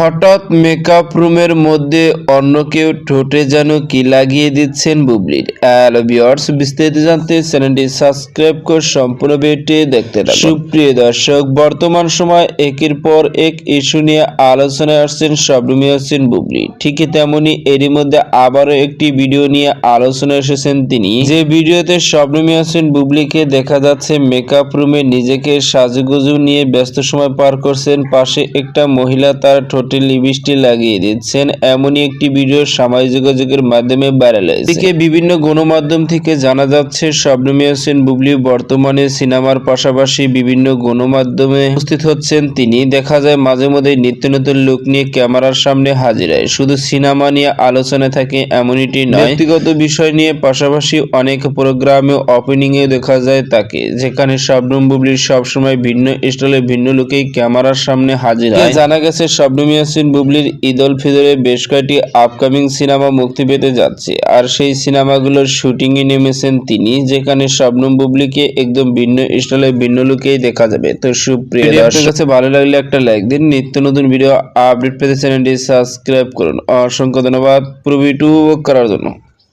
হঠাৎ মেকআপ রুমের মধ্যে অন্য কেউ ঠোঁটে যেন কি লাগিয়ে দিচ্ছেন বুবলির। হ্যালো বিস্তারিত জানতে চ্যানেলটি সাবস্ক্রাইব করে সম্পূর্ণ ভিডিওটি দেখতে থাকুন। সুপ্রিয় দর্শক, বর্তমান সময় একের পর এক ইস্যু নিয়ে আলোচনায় আসছেন শবনমী হোসেন বুবলি। ঠিকই তেমনি এরই মধ্যে আবারও একটি ভিডিও নিয়ে আলোচনায় এসেছেন তিনি। যে ভিডিওতে শবনমী হোসেন বুবলিকে দেখা যাচ্ছে মেকআপ রুমে নিজেকে সাজুগুজু নিয়ে ব্যস্ত সময় পার করছেন, পাশে একটা মহিলা তার ঠোঁটে লিপস্টিক লাগিয়ে দিচ্ছেন। এমনই একটি ভিডিও সামাজিক যোগাযোগের মাধ্যমে ভাইরাল হয়েছে। এদিকে বিভিন্ন গণমাধ্যম থেকে জানা যাচ্ছে শবনমী হোসেন বুবলি বর্তমানে সিনেমার পাশাপাশি বিভিন্ন গণমাধ্যমে উপস্থিত হচ্ছেন তিনি। দেখা যায় মাঝে মধ্যে নিত্য নতুন লুক নিয়ে ক্যামেরার সামনে হাজির হয়। শুধু সিনেমা নিয়ে আলোচনা থাকে এমনটি নয়। ব্যক্তিগত বিষয় নিয়ে পাশাপাশি অনেক প্রোগ্রামে ওপেনিং এ দেখা যায় তাকে যেখানে শবনম বুবলি সবসময় ভিন্ন স্টাইলে ভিন্ন লুকেই ক্যামেরার সামনে হাজির হয়। জানা গেছে শবনম ইয়াসিন বুবলির ঈদ উল ফিদরে বেশ কয়েকটি আপকামিং সিনেমা মুক্তি পেতে যাচ্ছে। আর সেই সিনেমাগুলোর শুটিংয়ে এ নেমেছেন তিনি যেখানে শবনম বুবলিকে একদম ভিন্ন স্টাইলে ভিন্ন লুকেই দেখা যাবে। তো সুপ্রিয় দর্শক কাছে ভালো লাগলে একটা লাইক দিন। নিত্য নতুন ভিডিও আপডেট পেতে চ্যানেলটি সাবস্ক্রাইব করুন। অসংখ্য ধন্যবাদ। পুরো ভিডিও করার জন্য।